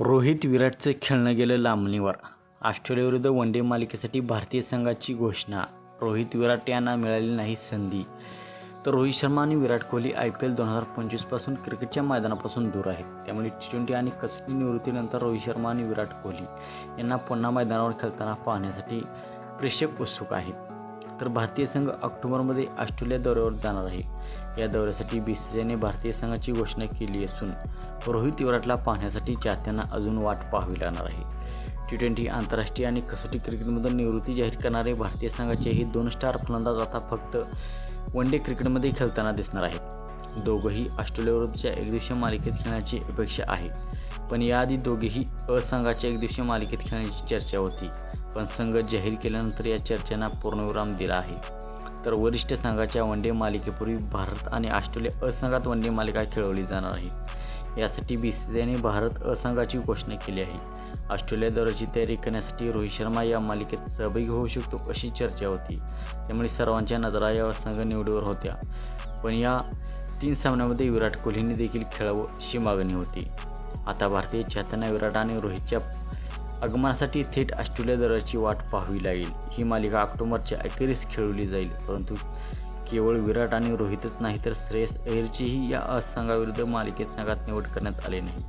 रोहित विराटचं खेळणं गेलं लांबणीवर. ऑस्ट्रेलियाविरुद्ध वन डे मालिकेसाठी भारतीय संघाची घोषणा. रोहित विराट यांना मिळाली नाही संधी. तर रोहित शर्मा आणि Virat Kohli I P L दोन हजार पंचवीसपासून क्रिकेटच्या मैदानापासून दूर आहेत. त्यामुळे टी ट्वेंटी आणि कसोटी निवृत्तीनंतर रोहित शर्मा आणि विराट कोहली यांना पुन्हा मैदानावर खेळताना पाहण्यासाठी प्रेक्षक उत्सुक आहेत. तर भारतीय संघ ऑक्टोबरमध्ये ऑस्ट्रेलिया दौऱ्यावर जाणार आहे. या दौऱ्यासाठी बी सी सीने भारतीय संघाची घोषणा केली असून रोहित विराटला पाहण्यासाठी चाहत्यांना अजून वाट पाहावी लागणार आहे. टी ट्वेंटी आंतरराष्ट्रीय आणि कसोटी क्रिकेटमधून निवृत्ती जाहीर करणारे भारतीय संघाचे हे दोन स्टार फलंदाज आता फक्त वन डे क्रिकेटमध्ये खेळताना दिसणार आहेत. दोघंही ऑस्ट्रेलियाविरुद्धच्या एकदिवसीय मालिकेत खेळण्याची अपेक्षा आहे. पण याआधी दोघेही असंघाच्या संघाच्या एकदिवसीय मालिकेत खेळण्याची चर्चा होती. पण संघ जाहीर केल्यानंतर या चर्चांना पूर्णविराम दिला आहे. तर वरिष्ठ संघाच्या वन डे मालिकेपूर्वी भारत आणि ऑस्ट्रेलिया असंघात वन डे मालिका खेळवली जाणार आहे. यासाठी बी सी सीने भारत असंघाची घोषणा केली आहे. ऑस्ट्रेलिया दौऱ्याची तयारी करण्यासाठी रोहित शर्मा या मालिकेत सहभागी होऊ शकतो अशी चर्चा होती. त्यामुळे सर्वांच्या नजरा या संघ निवडीवर होत्या. पण या तीन सामन्यामध्ये विराट कोहलीने देखील खेळावं अशी मागणी होती. आता भारतीय चाहत्यांना विराट आणि रोहितच्या आगमनासाठी थेट ऑस्ट्रेलिया दौऱ्याची वाट पाहावी लागेल. ही मालिका ऑक्टोबरच्या अखेरीस खेळवली जाईल परंतु केवळ विराट आणि रोहितच नाही तर श्रेयस अय्यरचीही या असंघाविरुद्ध मालिकेत संघात निवड करण्यात आली नाही.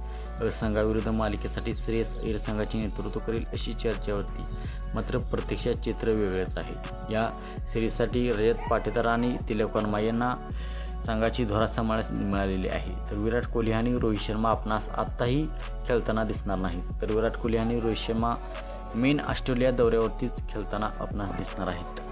असंघाविरुद्ध मालिकेसाठी श्रेयस अय्यर संघाचे नेतृत्व करेल अशी चर्चा होती. मात्र प्रत्यक्षात चित्र वेगळंच आहे. या सिरीजसाठी रजत पाटेकर आणि तिलक वर्मा यांना संघाची धोरा सांभाळण्यास मिळालेली आहे. तर विराट कोहली आणि रोहित शर्मा आपणास आत्ताही खेळताना दिसणार नाही तर विराट कोहली आणि रोहित शर्मा मेन ऑस्ट्रेलिया दौऱ्यावरतीच खेळताना आपणास दिसणार आहेत.